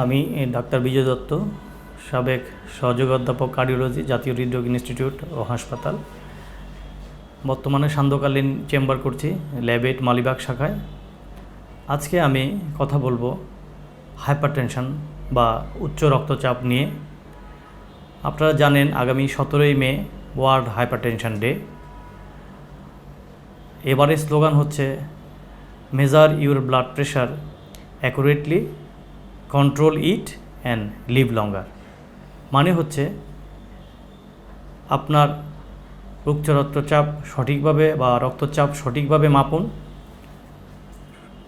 আমি ডাক্তার বিজয় দত্ত, সাবেক সহযোগ অধ্যাপক কার্ডিওলজি জাতীয় হৃদরোগ ইনস্টিটিউট ও হাসপাতাল। বর্তমানে সান্ধ্যকালীন চেম্বার করছি ল্যাবেট মালিবাগ শাখায়। আজকে আমি কথা বলব হাইপারটেনশন বা উচ্চ রক্তচাপ নিয়ে। আপনারা জানেন, আগামী সতেরোই মে, ওয়ার্ল্ড হাইপারটেনশন ডে। এবারে স্লোগান হচ্ছে, measure your blood pressure accurately control it and live longer মানে হচ্ছে আপনার উচ্চ রক্তচাপ সঠিকভাবে বা রক্তচাপ সঠিকভাবে মাপুন,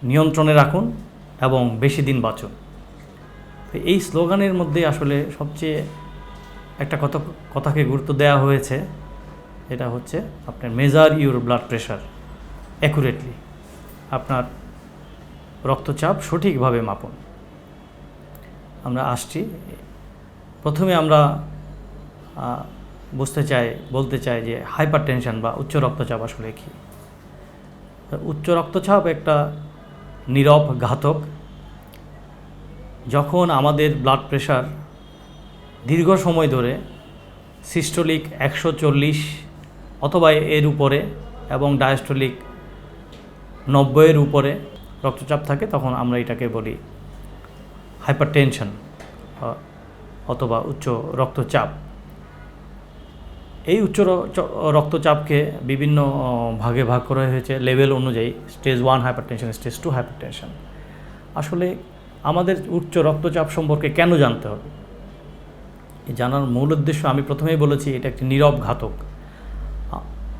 নিয়ন্ত্রণে রাখুন এবং বেশি দিন বাঁচুন। এই স্লোগানের মধ্যে আসলে সবচেয়ে একটা কথা, কথাকে গুরুত্ব দেওয়া হয়েছে, এটা হচ্ছে আপনার measure your blood pressure accurately আপনার রক্তচাপ সঠিকভাবে মাপুন। আমরা আসছি। প্রথমে আমরা বুঝতে চাই, বলতে চাই যে হাইপার টেনশন বা উচ্চ রক্তচাপ আসলে কী? উচ্চ রক্তচাপ একটা নীরব ঘাতক। যখন আমাদের ব্লাড প্রেশার দীর্ঘ সময় ধরে সিস্টোলিক একশো চল্লিশ অথবা এর উপরে এবং ডায়াস্টোলিক নব্বইয়ের উপরে রক্তচাপ থাকে, তখন আমরা এটাকে বলি হাইপার টেনশন অথবা উচ্চ রক্তচাপ। এই উচ্চ রক্তচাপকে বিভিন্ন ভাগে ভাগ করা হয়েছে লেভেল অনুযায়ী, stage one hypertension stage two hypertension আসলে আমাদের উচ্চ রক্তচাপ সম্পর্কে কেন জানতে হবে? জানার মূল উদ্দেশ্য আমি প্রথমেই বলেছি, এটা একটি নীরব ঘাতক।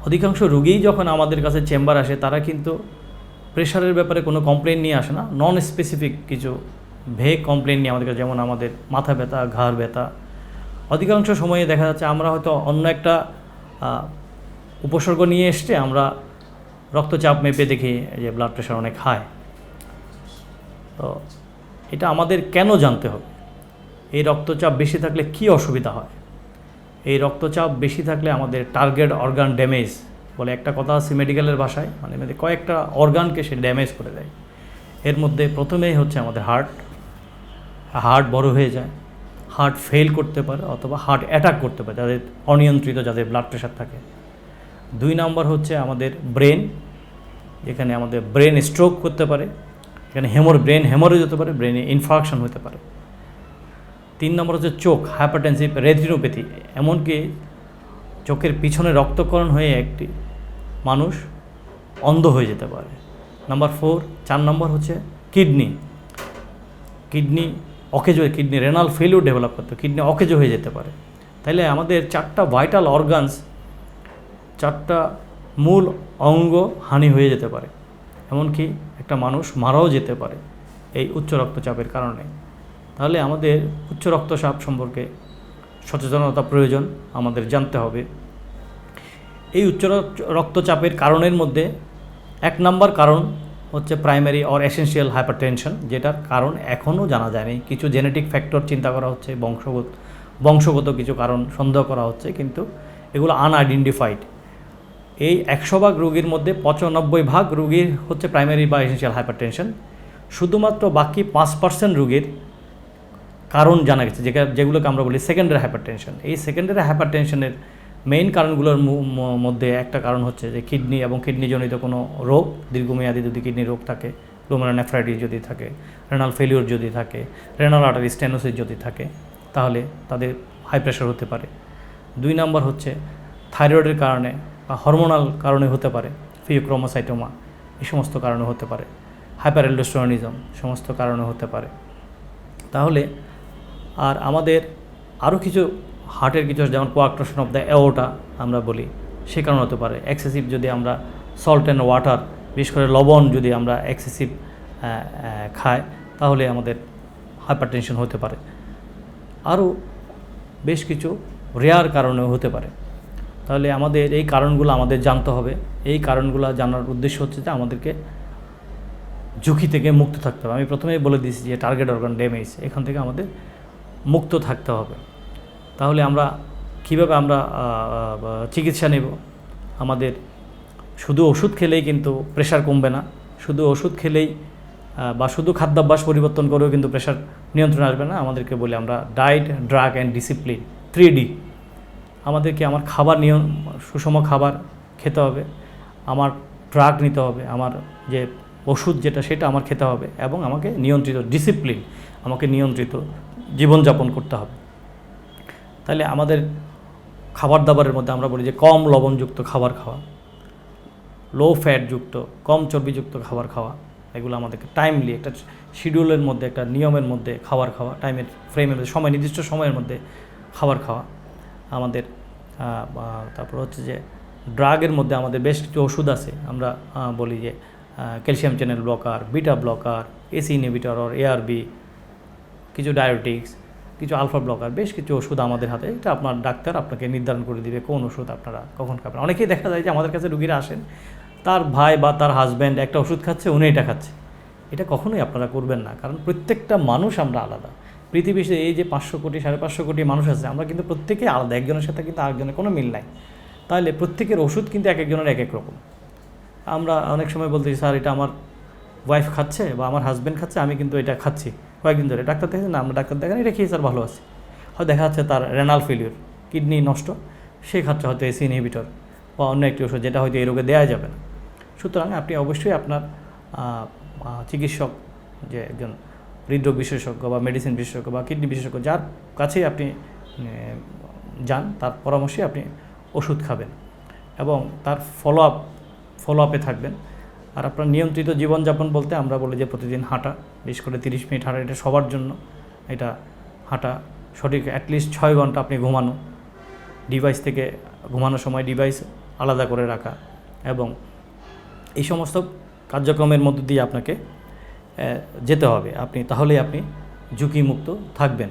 অধিকাংশ রোগীই যখন আমাদের কাছে চেম্বার আসে, তারা কিন্তু প্রেশারের ব্যাপারে কোনো কমপ্লেন নিয়ে আসে না নন স্পেসিফিক কিছু ভেগ কমপ্লেন নিয়ে আমাদের যেমন আমাদের মাথা ব্যথা, ঘাড় ব্যথা। অধিকাংশ সময়ে দেখা যাচ্ছে আমরা হয়তো অন্য একটা উপসর্গ নিয়ে এসছে আমরা রক্তচাপ মেপে দেখি যে ব্লাড প্রেশার অনেক হাই তো এটা আমাদের কেন জানতে হবে? এই রক্তচাপ বেশি থাকলে কি অসুবিধা হয়? এই রক্তচাপ বেশি থাকলে আমাদের টার্গেট অর্গান ড্যামেজ বলে একটা কথা আছে মেডিকেলের ভাষায় মানে কয়েকটা অর্গানকে সে ড্যামেজ করে দেয়। এর মধ্যে প্রথমেই হচ্ছে আমাদের হার্ট হার্ট বড় হয়ে যায়, হার্ট ফেল করতে পারে অথবা হার্ট অ্যাটাক করতে পারে, যাদের অনিয়ন্ত্রিত, যাদের ব্লাড প্রেশার থাকে। দুই নাম্বার হচ্ছে আমাদের ব্রেন এখানে আমাদের ব্রেন স্ট্রোক করতে পারে, এখানে হেমোর ব্রেন হেমোরেজ হতে পারে ব্রেনে ইনফাকশন হতে পারে। তিন নম্বর হচ্ছে চোখ হাইপারটেনসিভ রেটিনোপ্যাথি এমনকি চোখের পিছনে রক্তকরণ হয়ে একটি মানুষ অন্ধ হয়ে যেতে পারে। নাম্বার ফোর চার নম্বর হচ্ছে কিডনি কিডনি অকেজ হয়ে কিডনি রেনাল ফেলিউর ডেভেলপ করতে কিডনি অকেজ হয়ে যেতে পারে। তাইলে আমাদের চারটা ভাইটাল অর্গানস চারটা মূল অঙ্গ হানি হয়ে যেতে পারে। এমনকি একটা মানুষ মারাও যেতে পারে এই উচ্চ রক্তচাপের কারণে। তাহলে আমাদের উচ্চ রক্তচাপ সম্পর্কে সচেতনতা প্রয়োজন, আমাদের জানতে হবে। এই উচ্চ রক্তচাপের কারণের মধ্যে এক নম্বর কারণ হচ্ছে প্রাইমারি অর এসেনশিয়াল হাইপারটেনশন যেটার কারণ এখনও জানা যায়নি। কিছু জেনেটিক ফ্যাক্টর চিন্তা করা হচ্ছে, বংশগত বংশগত কিছু কারণ সন্দেহ করা হচ্ছে, কিন্তু এগুলো আনআইডেন্টিফাইড এই একশো ভাগ রোগীর মধ্যে পঁচানব্বই ভাগ রোগীর হচ্ছে প্রাইমারি বা এসেনশিয়াল হাইপারটেনশন শুধুমাত্র বাকি পাঁচ পার্সেন্ট রোগীর কারণ জানা গেছে যেগুলোকে আমরা বলি সেকেন্ডারি হাইপারটেনশন এই সেকেন্ডারি হাইপারটেনশনের মেইন কারণগুলোর মধ্যে একটা কারণ হচ্ছে যে কিডনি এবং কিডনিজনিত কোনো রোগ দীর্ঘমেয়াদী যদি কিডনি রোগ থাকে নেফ্রাইটিস যদি থাকে রেনাল ফেলিওর যদি থাকে রেনাল আর্টারি স্টেনোসিস যদি থাকে, তাহলে তাদের হাই প্রেশার হতে পারে। দুই নাম্বার হচ্ছে থাইরয়েডের কারণে বা হরমোনাল কারণে হতে পারে ফিওক্রোমোসাইটোমা এই সমস্ত কারণে হতে পারে। হাইপারএলডোস্টোরনিজম সমস্ত কারণে হতে পারে। তাহলে আর আমাদের আরও কিছু হার্টের কিছু যেমন কোয়াক্ট্রেশন অফ দ্য অ্যাওটা আমরা বলি, সে কারণে হতে পারে। এক্সেসিভ যদি আমরা সল্ট অ্যান্ড ওয়াটার বিশেষ করে লবণ যদি আমরা এক্সেসিভ খাই, তাহলে আমাদের হাইপার টেনশন হতে পারে। আরও বেশ কিছু রেয়ার কারণেও হতে পারে। তাহলে আমাদের এই কারণগুলো আমাদের জানতে হবে। এই কারণগুলো জানার উদ্দেশ্য হচ্ছে যে আমাদেরকে ঝুঁকি থেকে মুক্ত থাকতে হবে। আমি প্রথমেই বলে দিয়েছি যে টার্গেট অর্গান ড্যামেজ এখান থেকে আমাদের মুক্ত থাকতে হবে। তাহলে আমরা কীভাবে আমরা চিকিৎসা নেব? আমাদের শুধু ওষুধ খেলেই কিন্তু প্রেশার কমবে না। শুধু ওষুধ খেলেই বা শুধু খাদ্যাভ্যাস পরিবর্তন করেও কিন্তু প্রেশার নিয়ন্ত্রণে আসবে না। আমাদেরকে বলি আমরা diet drug and discipline three D আমাদেরকে আমার খাবার নিয়ম সুষম খাবার খেতে হবে। আমার ড্রাগ নিতে হবে। আমার যে ওষুধ যেটা সেটা আমার খেতে হবে। এবং আমাকে নিয়ন্ত্রিত ডিসিপ্লিন আমাকে নিয়ন্ত্রিত জীবনযাপন করতে হবে। তাহলে আমাদের খাবার দাবারের মধ্যে আমরা বলি যে কম লবণযুক্ত খাবার খাওয়া লো ফ্যাটযুক্ত কম চর্বিযুক্ত খাবার খাওয়া, এগুলো আমাদেরকে টাইমলি একটা শিডিউলের মধ্যে, একটা নিয়মের মধ্যে খাবার খাওয়া টাইমের ফ্রেমের মধ্যে, সময়, নির্দিষ্ট সময়ের মধ্যে খাবার খাওয়া। আমাদের তারপর হচ্ছে যে ড্রাগের মধ্যে আমাদের বেশ কিছু ওষুধ আছে। আমরা বলি যে calcium channel blocker beta blocker ACE inhibitor or ARB কিছু ডায়াবেটিক্স কিছু আলফা ব্লকার বেশ কিছু ওষুধ আমাদের হাতে, এটা আপনার ডাক্তার আপনাকে নির্ধারণ করে দিবে কোন ওষুধ আপনারা কখন খাবেন। অনেকেই দেখা যায় যে আমাদের কাছে রুগীরা আসেন, তার ভাই বা তার হাজব্যান্ড একটা ওষুধ খাচ্ছে, উনি এটা খাচ্ছে। এটা কখনোই আপনারা করবেন না, কারণ প্রত্যেকটা মানুষ আমরা আলাদা। পৃথিবীতে এই যে পাঁচশো কোটি, সাড়ে পাঁচশো কোটি মানুষ আছে, আমরা কিন্তু প্রত্যেকেই আলাদা, একজনের সাথে কিন্তু আরেকজনের কোনো মিল নাই। তাহলে প্রত্যেকের ওষুধ কিন্তু এক একজনের এক এক রকম। আমরা অনেক সময় বলতে স্যার, এটা আমার ওয়াইফ খাচ্ছে বা আমার হাজব্যান্ড খাচ্ছে, আমি কিন্তু এটা খাচ্ছি। কয়েকদিন ধরে ডাক্তার দেখেন না, আমরা ডাক্তার দেখেন এটা খেয়ে স্যার ভালো আছে। হয়তো দেখা যাচ্ছে তার রেনাল ফেলিওর কিডনি নষ্ট, সে খাচ্ছে হয়তো এসি ইনহিবিটর বা অন্য একটি ওষুধ যেটা হয়তো এই রোগে দেওয়া যাবে না। সুতরাং আপনি অবশ্যই আপনার চিকিৎসক যে একজন হৃদরোগ বিশেষজ্ঞ বা মেডিসিন বিশেষজ্ঞ বা কিডনি বিশেষজ্ঞ, যার কাছেই আপনি যান, তার পরামর্শে আপনি ওষুধ খাবেন এবং তার ফলো আপ ফলো আপে থাকবেন। আর আপনার নিয়ন্ত্রিত জীবনযাপন বলতে আমরা বলি যে প্রতিদিন হাঁটা, বিশেষ করে তিরিশ মিনিট হাঁটা, এটা সবার জন্য। এটা হাঁটা সঠিক অ্যাটলিস্ট ছয় ঘণ্টা আপনি ঘুমানো। ডিভাইস থেকে ঘুমানোর সময় ডিভাইস আলাদা করে রাখা এবং এই সমস্ত কার্যক্রমের মধ্য দিয়ে আপনাকে যেতে হবে। আপনি, তাহলেই আপনি ঝুঁকিমুক্ত থাকবেন।